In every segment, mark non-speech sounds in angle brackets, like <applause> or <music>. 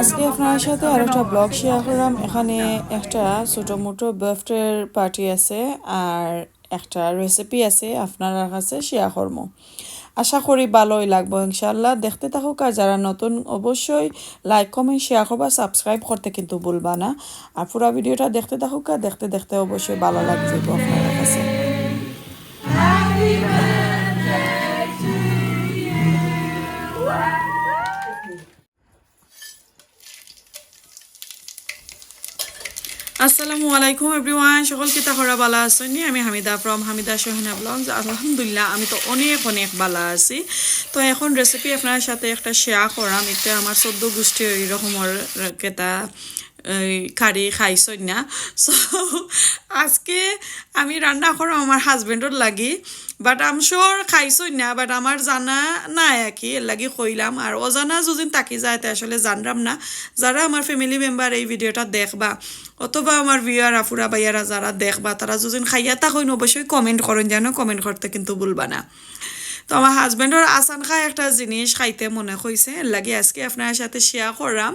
আজকে আপনার সাথে আর একটা ব্লগ শেয়ার করলাম। এখানে একটা ছোটো মোটো বার্থডের পার্টি আছে আর একটা রেসিপি আছে আপনার কাছে শেয়ার করব। আশা করি ভালোই লাগবো ইনশাল্লাহ দেখতে থাকুক আর যারা নতুন অবশ্যই লাইক কমেন্ট শেয়ার করবা। সাবস্ক্রাইব করতে কিন্তু ভুলবা না। আর পুরো ভিডিওটা দেখতে থাকুক আর দেখতে দেখতে অবশ্যই ভালো লাগবে আপনার কাছে। আসসালামু আলাইকুম এভরিওয়ান সকল কিতা হরা বালা নি? আমি হামিদা ফ্রম হামিদা সোহেনা ব্লগস আলহামদুলিল্লাহ, আমি তো অনেক অনেক বালা আছি। তো এখন রেসিপি আপনার সাথে একটা শেয়ার করাম। এটা আমার চোদ্দ গোষ্ঠী এরকমের কেতা। কারি খাইছই না। <laughs> সো আজকে আমি রান্না করো আমার হাজবেন্ডর লাগি। বাট আম শিওর খাইছই না বাট আমার জানা নাই আর কি এর লাগি কইলাম আর অজানা যদি তাকি যায়, তে আসলে জানরাম না। যারা আমার ফ্যামিলি মেম্বার এই ভিডিওটা দেখবা, অথবা আমার ভিউয়ার আফুরা বাইয়ারা যারা দেখবা তারা যদি খাইয়া থাকুন অবশ্যই কমেন্ট করেন যেন কমেন্ট করতে কিন্তু ভুলবা না। তো আমার হাজব্যান্ডর আসান খায় একটা জিনিস খাইতে মনে হয়েছে এর লাগে আজকে আপনার সাথে শেয়ার করলাম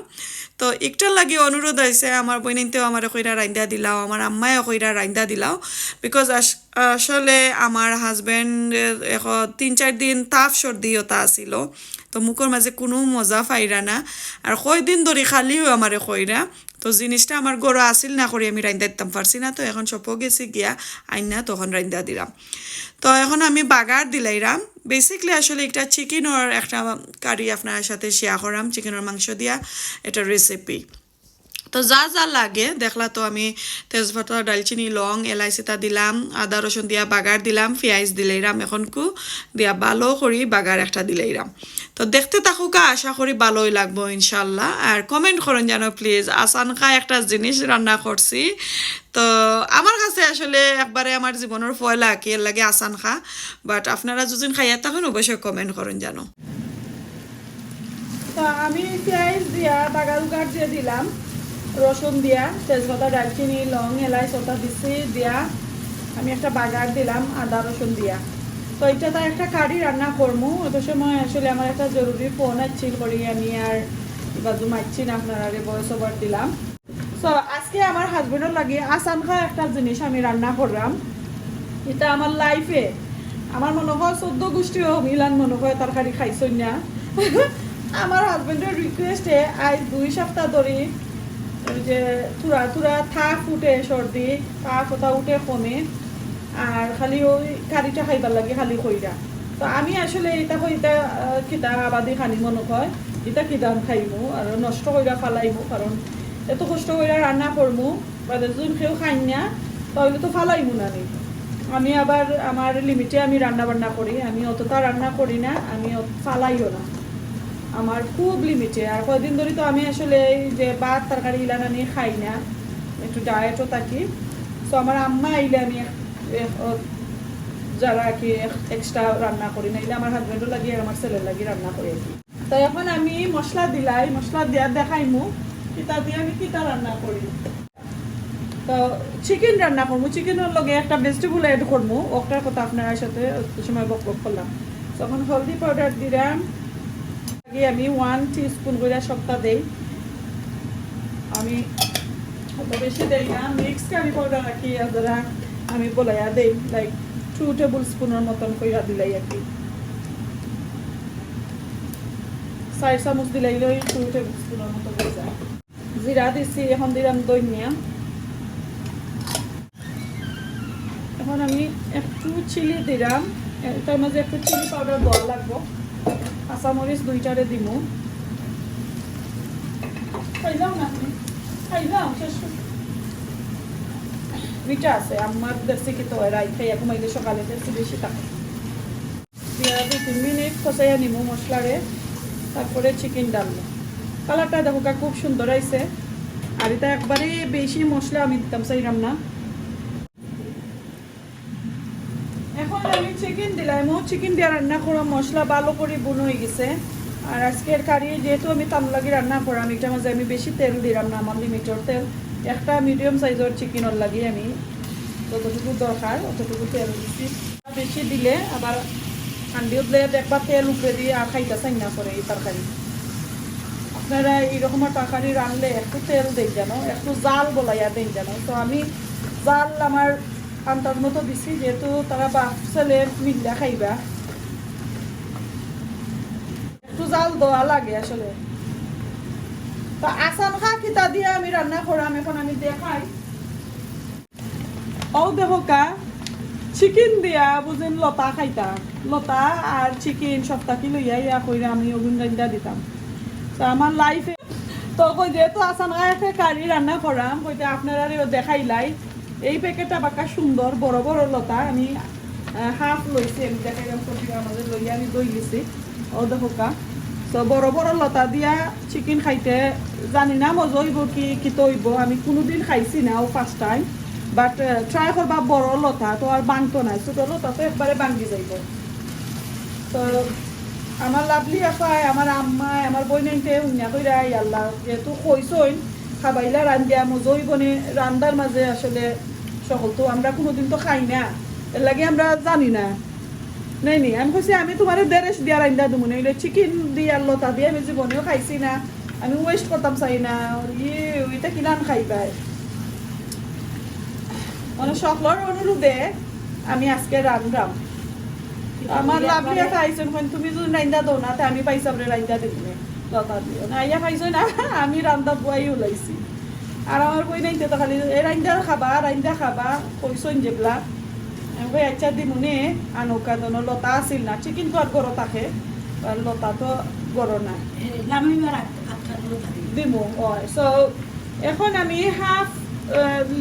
তো একটার লাগে অনুরোধ হয়েছে আমার বইনিতেও আমার কইরা রাইন্দা দিলাও আমার আম্মায় কইরা রাইন্দা দিলাও। বিকজ আসলে আমার হাজব্যান্ডের এখন তিন চার দিন তাফ সর্দি ওটা আসিল তো মুখের মাঝে কোনো মজা পাইরা না। আর কয়দিন ধরে খালিও আমারে কইরা তো জিনিসটা আমার গরু আসিল না করে আমি রাইন্দা দিতাম। পারছি না তো, এখন সপও গেছি গিয়া আইনা তখন রাইন্দা দিলাম। তো এখন আমি বাগার দিলাইরাম বেসিকলি আসলে একটা চিকেনের একটা কারি আপনার সাথে শেয়ার করাম। চিকেনের মাংস দিয়া। এটা রেসিপি তো যা যা লাগে, দেখলা তো আমি তেজপাতা ডালচিনি লং এলাইচিটা দিলাম, আদা রসুন দিয়া বাগার দিলাম, পেঁয়াজ দিলাইরাম এখন কু দিয়া ভালো করি বাগার একটা দিলাইরাম তো দেখতে থাকুকা, আশা করি ভালোই লাগবো ইনশাল্লাহ। আর কমেন্ট করেন যেন প্লিজ আসানকা একটা জিনিস রান্না করছি। তো আমার কাছে আসলে একবারে আমার জীবনের ফয়লা কি, এর লাগে আসান খা। বাট আপনারা যদি খাইয়া থাকেন, অবশ্যই কমেন্ট করেন জানো তো আমি পেঁয়াজ দিয়া বাগাল গাছ দিয়ে দিলাম রসুন দিয়া, তেজপাতা ডালচিনি লং, এলাচ, ওটা দিছি, দিয়া আমি একটা বাগার দিলাম, আদা, রসুন দিয়া। তো এটা তো একটা কারি রান্না করব অত সময় আসলে আমার একটা জরুরি ফোন আসছিল করি আমি আর বাজু মারছি না আপনারা ভয়েস ওভার দিলাম। তো আজকে আমার হাজবেন্ডের লাগে আসান খা একটা জিনিস আমি রান্না করলাম। এটা আমার লাইফে আমার মনে হয় চোদ্দ গোষ্ঠীও মিলান মনে হয় তরকারি খাইছই না। <laughs> আমার হাজবেন্ডের রিকোয়েস্টে আজ দুই সপ্তাহ ধরে যে তুরা তুরা থাক উঠে সর্দি, থাক ওটা উঠে কমে, আর খালি ওই কারিটা খাইবার লাগে, খালি খইরা। তো আমি আসলে এটা কইতা কিতা আবাদি খানি মনে হয়, এটা কিদাম খাইমু আর নষ্ট কইরা ফালাইমু, কারণ এত কষ্ট কইরা রান্না করমু বা যদি কেউ খাই না, তাহলে তো ফালাইমু না নি। আমি আবার, আমার লিমিটে আমি রান্না বান্না করি, আমি অতটা রান্না করি না, আমি ফালাইও না। আমার খুব লিমিটে আর কয়দিন ধরে তো আমি আসলে এই যে ভাত, তরকারি, ইলান আমি খাই না, একটু ডায়েটও থাকি। তো আমার আম্মা আইলে আমি যারা কি এক্সট্রা রান্না করি না আমার হাজবেন্ডও লাগি আর আমার ছেলের লাগি রান্না করি আর কি। তো এখন আমি মশলা দিলাই, মশলা দিয়া দেখাইমু, কিতা দিয়ে আমি কিতা রান্না করি। তো চিকেন রান্না করব চিকেনের লগে একটা ভেজিটেবল অ্যাড করব ওটার কথা আপনার সাথে সময় বক করলাম। তখন হলদি পাউডার দিলাম আগে আমি ওয়ান স্পুন করে সবটা দেই। আমি বেশি দেই না মিক্স কারি পাউডার রাখি যারা আমি বলাইয়া দেই লাইক টু টেবিল স্পুনের মতন কইরা দিলাই আর কি। চার চামচ দিলাই লই টু টেবিল স্পুনের মতো হয়ে যায়। জিরা দিছি, এখন দিলাম দইনিয়া এখন আমি একটু চিলি দিলাম তার মাঝে একটু চিলি পাউডার দেওয়া লাগবো। কাঁচামরিচ দুইটারে দিমু। মিঠা আছে, আমার ঘুমাইলে সকালে বেশি থাকে। তিন মিনিট খসাইয়া নিমু মশলারে তারপরে চিকেন ডালবো কালারটা দেখো খুব সুন্দর আইছে। আর এটা একবারে বেশি মশলা আমি দিতাম, চাইলাম না এখন আমি চিকেন দিলাম চিকেন দিয়ে রান্না করা মশলা ভালো করে বুন হয়ে গেছে। আর আজকের কারি যেহেতু আমি তামলাগি রান্না করাম, এটার মাঝে আমি বেশি তেল দিলাম না, আমার লিমিটের তেল। একটা মিডিয়াম সাইজের চিকেনের লাগি আমি। যতটুকু দরকার, অতটুকু তেল দিচ্ছি বেশি দিলে আবার হান্ডি উঠলে দেখবা তেল উপরে দিয়ে আর খাইতে চাই না করে এই তরকারি। আপনারা এইরকমের তরকারি রানলে একটু তেল দেন যেন, একটু জাল বলাইয়া দেন যেন। তো আমি জাল আমার আন্তার মতো দিছি যেহেতু তারা বাপ ছেলে মিল্লা খাইবা। একটু জাল দেওয়া লাগে আসলে। তো আসান খা খিতা দিয়ে আমি রান্না করাম, এখন আমি দেখাই। ও দেখো কা, চিকেন দিয়া বুঝেন লতা খাইতা। লতা আর চিকেন সপ্তাহে লইয়া ইয়া কইরা আমি ওগুন রান্না দিতাম। তো আমার লাইফে তো কই যেহেতু আসান একটা কারি রান্না করাম কইতে আপনারা দেখাইলাই। এই প্যাকেটটা বাঁকা সুন্দর, বড় বড় লতা। আমি হাফ লইছি আমি দেখাইলাম সবজি আমাদের লইয়া আমি দই গেছি ও দেখো কা তো বড় বড় লতা দিয়া চিকেন খাইতে জানি না মজা হইব কি কি তৈব, আমি কোনোদিন খাইছি না, ও ফার্স্ট টাইম বাট ট্রাই করবা বড় লতা, তো আর বাংতো নাই। ছোট লতা তো একবারে বাঙ্গি যাইব। তো আমার লাভলি আপায় আমার আম্মায় আমার বইনাইতে উন্না কইরা আল্লাহ যেহেতু কইসইন খাবাইলা রান্ধিয়া মজই বনে রান্দার মাঝে আসলে সকল তো আমরা কোনোদিন তো খাই না। এর লাগে আমরা জানি না। নাই নি? আমি কইছি আমি তোমার দেরেশ দিয়া রান্দা দেবো না চিকেন দিয়ে লতা দিয়ে আমি জীবনেও খাইছি না। আমি ওয়েস্ট করতাম চাই না। ইয়ে ওইটা কিনান খাইবাই মানে সকলের অনুরোধে আমি আজকে রান্ধাম আমার লাভ আইসন কোন তুমি যদি রাইন্দা দাও না আমি পাইসাম রে রাইন্দা দেবো লতা দিও। না ইয়া পাইছো না। আমি রান্দা বুয়াই ওলাইছি। আর আমার বই নাইতে তো খালি এই রাইন্দা খাবা রাইন্দা খাবা কইসন যেগুলা আমি কই আচ্ছা দিমুনে। আনকা দন লতা আছিল না। চিকেন তো আর গরো থাকে লতা তো গরো না দিমু হয়। সো এখন আমি হাফ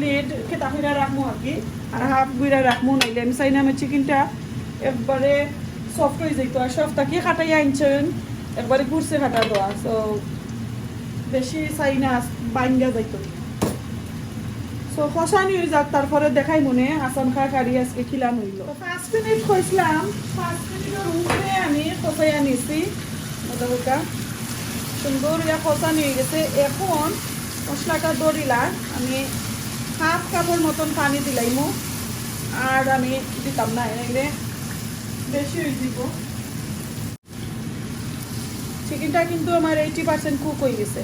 লিড খেতা হইরা রাখব আর কি আর হাফ গুইরা রাখব নাইলে আমি চাই না আমার চিকেনটা একবারে সফট হয়ে যাইতো। আর সফট কি খাটাই আনছেন একবারে ঘুরছে খাটা দেওয়া সো বেশি চাই না, বাইঙ্গা যাইতো। সো খসানি হয়ে যাক তারপরে দেখাই মনে, আসাম খা কারি আজকে খিলান হইল। পাঁচ মিনিট খসলাম পাঁচ মিনিটের উপরে আমি খসাই আনিছি, মোটামুটা। সুন্দর ইয়া খসানি হয়ে গেছে। এখন মশলাটা দরিলা আমি হাফ কাপের মতন পানি দিলাইমু, আর আমি দিতাম না, এনে বেশি হয়ে দিব চিকেনটা কিন্তু আমার এইটি পার্সেন্ট কুক হয়ে গেছে।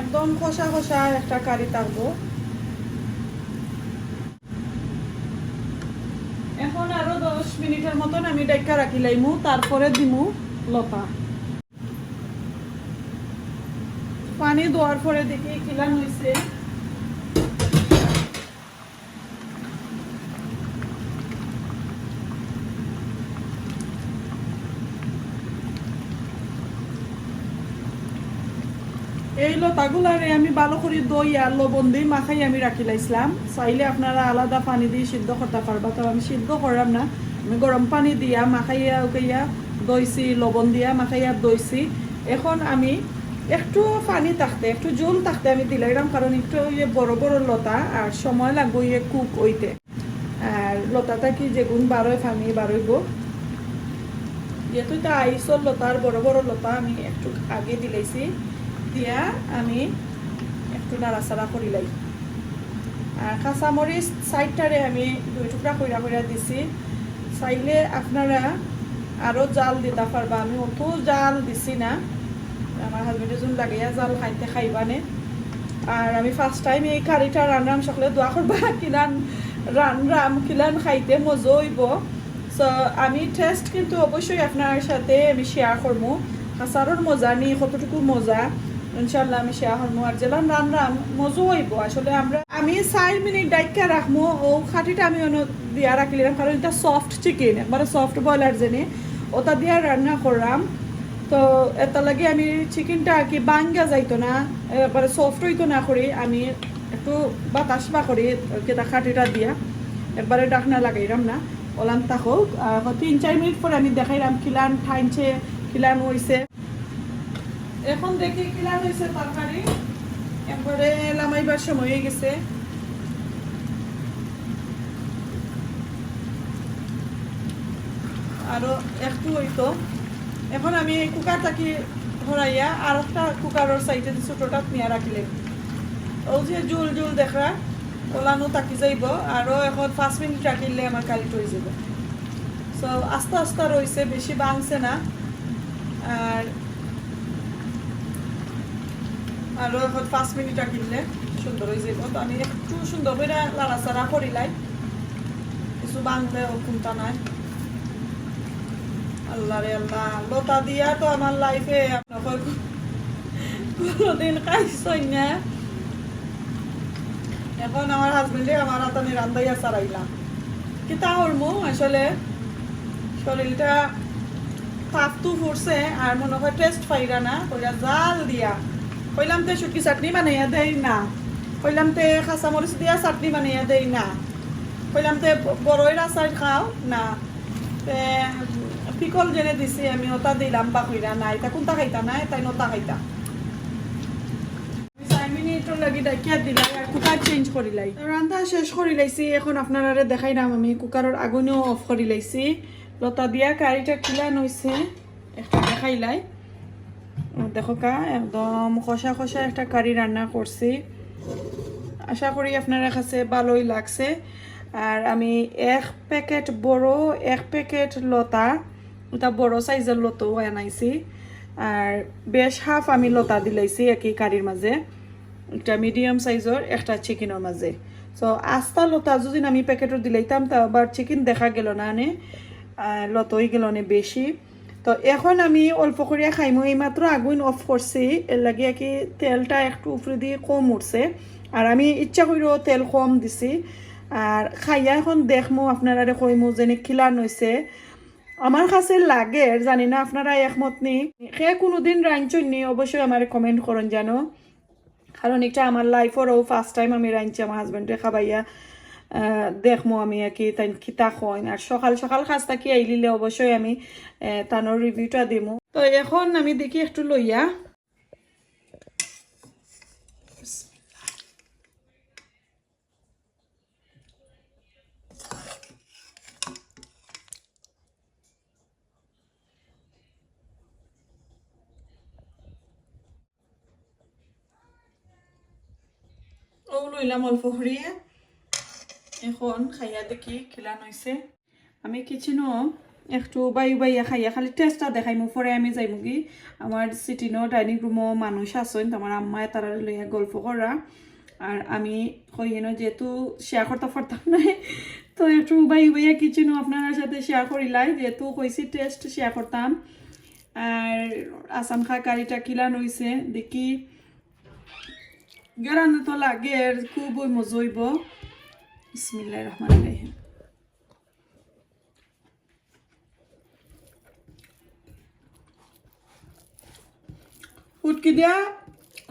একদম খসা খসা একটা কারি থাকব। এখন আরও দশ মিনিটের মতন আমি ডাইকা রাখি লাইমু, তারপরে দিমু লতা। পানি দেওয়ার পরে দেখি খিলান হয়েছে এই লতাগুলারে আমি ভালো করে দই আর লবণ দিয়ে মাখাই আমি রাখি লাইছিলাম চাইলে আপনারা আলাদা পানি দিয়ে সিদ্ধ করতে পারবা, তো আমি সিদ্ধ করলাম না। আমি গরম পানি দিয়া মাখাইয়া উকাইয়া দইছি, লবণ দিয়া মাখাইয়া দইছি। এখন আমি একটু পানি থাকতে একটু জল থাকতে আমি দিলাইলাম কারণ একটু ইয়ে বড় বড় লতা আর সময় লাগবো ইয়ে কুক হইতে। আর লতাটা কি যেগুন বারোয় ফানি বারোইব যেহেতু এটা আইসর লতার বড় বড় লতা, আমি একটু আগে দিলাইছি। দিয়া আমি একটু নাড়াচাড়া করিলাই আর কাঁচামরিচ সাইডটারে আমি দুই টুকরা কইরা কইরা দিছি। চাইলে আপনারা আরও জাল দিতে পারবা। আমি অত জাল দিছি না। আমার হাজবেন্ডে যোন লাগাইয়া জাল খাইতে খাইবানে। আর আমি ফার্স্ট টাইম এই কারিটা রান্নাম সকলে দোয়া করবা, <laughs> কিলান রানরাম কিলান খাইতে মজা হইব। সো আমি টেস্ট কিন্তু অবশ্যই আপনার সাথে আমি শেয়ার করব আচারর মজা নি, কতটুকু মজা। ইনশাল্লাহ আমি শেয়ার করব আর জেলান রান্নাম মজা হইব। আসলে আমরা আমি চার মিনিট ডাইকা রাখব ও খাটিটা আমি অন্য দিয়া রাখিলাম, কারণ এটা সফট চিকেন একবারে সফট বয়লার জেনে। ওটা দিয়া রান্না করলাম। তো এটা লাগে আমি চিকেনটা আর কি বাঙ্গা যাইতো না, একবারে সফট হইতো না করি। আমি একটু বাতাস বা করি, কেটা খাটিটা দিয়া। একবারে ডাকনা লাগাইলাম না। ওলাম থাকুক আর তিন চার মিনিট পরে আমি দেখাইলাম খিলান ঠাইনছে, খিলান হইছে। এখন দেখি খিলান হইছে তরকারি একবারে লামাইবার সময় হয়ে গেছে। আরও একটু হইতো। এখন আমি কুকারটাকে ধরাইয়া আর একটা কুকারের সাইডে ছোটটা নিয়ে রাখিলেন ও যে জুল জুল দেখা ওলানো তাকি যাইব। আরও এখন পাঁচ মিনিট রাখিলে আমার কালি হয়ে যাব সো আস্তে আস্তে রয়েছে বেশি বাংছে না। আরও পাঁচ মিনিট কিনলে সুন্দর হয়ে যাব তো আমি একটু সুন্দর করে লাড়াচাড়া করিলাই কিছু নাই। আল্লাহ আল্লাহ, লতা দিয়া তো আমার লাইফে কোনোদিন খাইছই না। এখন আমার হাজবেন্ডে আমার হাতানে রান্দাইয়া চালাইলাম। কি তা হরমু আসলে শরীরটা তাপতু ফুরছে আর মনে হয় টেস্ট পাইরা না, কইরা জাল দিয়া। কইলাম তে শুটকি চাটনি বানাইয়া দেই না কইলাম তে খাসা মরিচ দিয়া চাটনি বানাইয়া দেই না কইলাম তে বড়ইর আচার খাও না তে পিকল জেনে দিছি আমি ওটা দিলাম বা কইরা না এটা কোনটা খাইতা না তাই নটা খাইতা লাই শেষ কৰি লাইছি এখন আপনারা দেখাই নাম আমি কুকারের আগুনেও অফ কৰি লাইছি লতা দিয়া কারিটা কিলা একটা দেখাই লাই দেখো কা, একদম কষা কষা একটা কারি রান্না করছি। আশা করি আপনারা কাছে ভালোই লাগছে। আর আমি এক প্যাকেট বড়, এক প্যাকেট লতা ওটা বড় সাইজের লতাও আনাইছি আর বেশ হাফ আমি লতা দিলাইছি একই কারির মাঝে। একটা মিডিয়াম সাইজের একটা চিকেনের মাঝে। সো আস্তা লতা যদি আমি প্যাকেটও দিলাইতাম, তা আবার চিকেন দেখা গেল না নে লতই গেল নে বেশি। তো এখন আমি অল্প করিয়া খাইমো। এইমাত্র আগুন অফ করছি। এর লাগে কি তেলটা একটু উপরে দিয়ে কম উঠছে। আর আমি ইচ্ছা করেও তেল কম দিছি। আর খাইয়া এখন দেখমো আপনারা কইমো যেনে খিলান হয়েছে আমার কাছে লাগে, জানি না আপনারা একমত নি। সে কোনোদিন রাঞ্চন নি, অবশ্যই আমার কমেন্ট করুন জানো। কারণ এটা আমার লাইফেরও ফার্স্ট টাইম আমি রাঁধছি আমার হাজবেন্ডে খাবাইয়া দেখমো আমি কি তাই খিতা খইন আর সকাল সকাল খাস্তা কি আইলিলে অবশ্যই আমি তানোর রিভিউটা দিমু। তো এখন আমি দেখি একটু লইয়া। লইলাম অল্প করিয়ে এখন খাইয়া দেখি খিলান হয়েছে আমি কিচেনও একটু বায়ু বাইয়া খাইয়া খালি টেস্টটা দেখাই মো পরে আমি যাই মুগি আমার সিটিনো ডাইনিং রুমও মানুষ আসেন আমার আম্মায় তারা লইয়া গল্প করা আর আমি কইনো যেহেতু শেয়ার করতে পারতাম না তো একটু বায়ু বাইয়া কিচেনও আপনার সাথে শেয়ার করিলাই যেহেতু কইছি টেস্ট শেয়ার করতাম আর আসাম খা কারিটা কিলান হয়েছে দেখি। গেরানো তো লাগে খুব মজা হইব বিসমিল্লাহ রহমান রহিম। ফুটকি দিয়া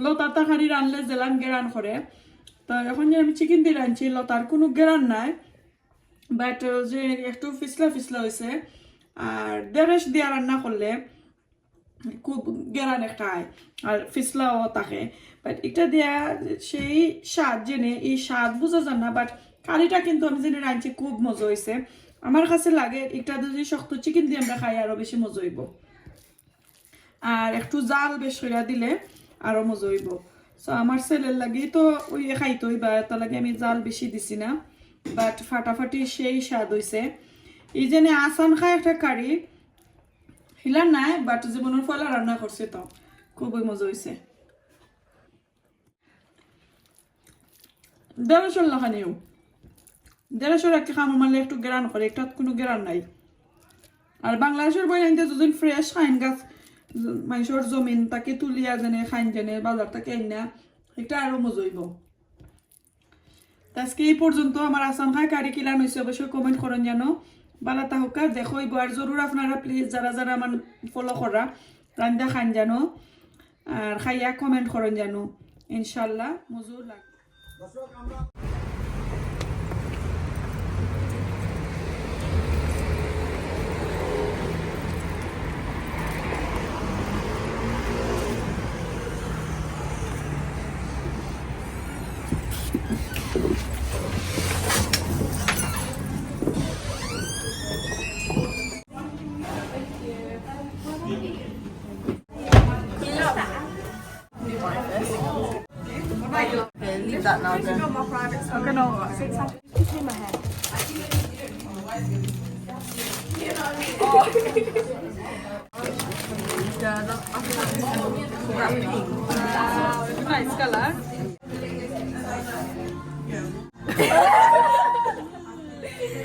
লতার তাহারি রানলে জেলান গেরান করে। তো এখন যে আমি চিকেন দিয়ে রাঁধছি, লতার কোনো গেরান নাই বাট যে একটু ফিসলা ফিসলা হয়েছে আর দেড়েশ দিয়া রান্না করলে খুব গেরান একটা আয় আর ফিসলাও থাকে। বাট এটা দেয়া সেই স্বাদ জেনে এই স্বাদ বোঝা যায় না বাট কারিটা কিন্তু আমি জেনে রাঁধছি খুব মজা হয়েছে আমার কাছে লাগে এটা যদি শক্ত চিকেন দিয়ে আমরা খাই, আরও বেশি মজা হইব। আর একটু জাল বেশ করে দিলে আরও মজা হইব। সো আমার ছেলের লাগি তো ওই খাইতে বা তার লাগে আমি জাল বেশি দিছি না। বাট ফাটাফাটি সেই স্বাদ হইছে। এই জন্য আসান খায় একটা কারি, হিলার নাই বাট জীবনের ফলে রান্না করছে তো। খুবই মজা হয়েছে দেড়শোর লাখানিও দেড়শোর একটা খামো, মারলে একটু গেরান করে একটা কোনো গেরান নাই। আর বাংলাদেশের বই আনতে দুদিন ফ্রেশ খাইন গাছ, মানুষের জমিন তাকে তুলিয়া জানে খাইন জানে বাজার থেকে আইনা এটা আরও মজা হইব। তো আজকে এই পর্যন্ত আমার আসাম খাই কারি কিলান হয়েছে অবশ্যই কমেন্ট করেন জানো বালা তাহকা, দেখো আর জরুর আপনারা প্লিজ যারা যারা আমার ফলো করা রান্দা খান জানো আর খাইয়া কমেন্ট করেন জানো ইনশাল্লাহ মজুর লাগ Wow, nice color.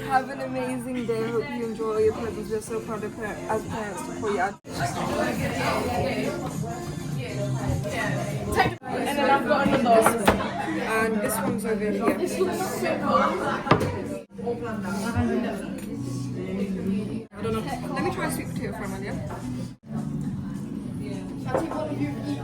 Have an amazing day. Hope you enjoy your presents. We're so proud of par- as parents pull you. And then I've got another. And this one's over here. I don't know. Let me try sweet potato for a minute. 把这块玉米